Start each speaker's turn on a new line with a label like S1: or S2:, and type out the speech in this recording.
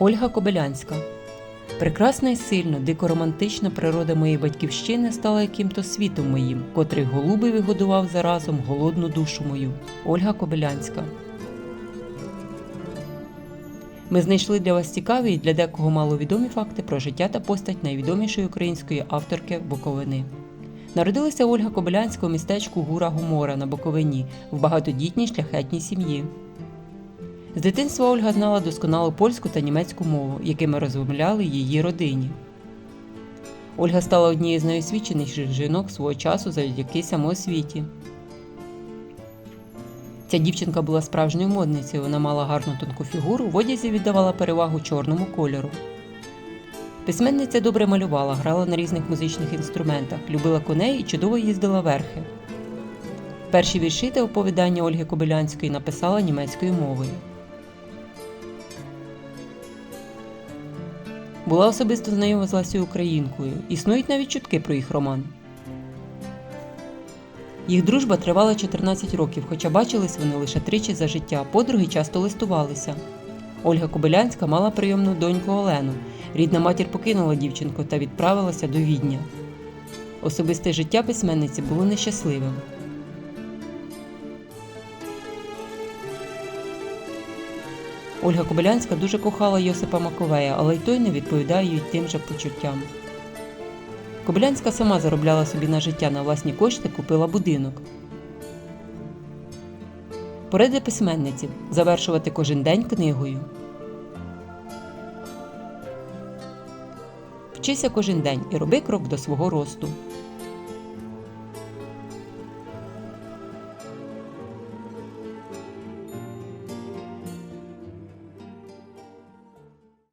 S1: Ольга Кобилянська. Прекрасна і сильно, дико романтична природа моєї батьківщини стала яким-то світом моїм, котрий голуби вигодував заразом голодну душу мою. Ольга Кобилянська. Ми знайшли для вас цікаві і для декого маловідомі факти про життя та постать найвідомішої української авторки Буковини. Народилася Ольга Кобилянська у містечку Гура Гумора на Буковині в багатодітній шляхетній сім'ї. З дитинства Ольга знала досконало польську та німецьку мову, якими розмовляли її родині. Ольга стала однією з найосвіченіших жінок свого часу завдяки самоосвіті. Ця дівчинка була справжньою модницею, вона мала гарну тонку фігуру, в одязі віддавала перевагу чорному кольору. Письменниця добре малювала, грала на різних музичних інструментах, любила коней і чудово їздила верхи. Перші вірші та оповідання Ольги Кобилянської написала німецькою мовою. Була особисто знайома з Ласю Українкою. Існують навіть чутки про їх роман. Їх дружба тривала 14 років, хоча бачились вони лише тричі за життя, подруги часто листувалися. Ольга Кобилянська мала прийомну доньку Олену. Рідна матір покинула дівчинку та відправилася до Відня. Особисте життя письменниці було нещасливим. Ольга Кобилянська дуже кохала Йосипа Маковея, але й той не відповідає їй тим же почуттям. Кобилянська сама заробляла собі на життя на власні кошти, купила будинок. Поради письменниці завершувати кожен день книгою. Вчися кожен день і роби крок до свого росту.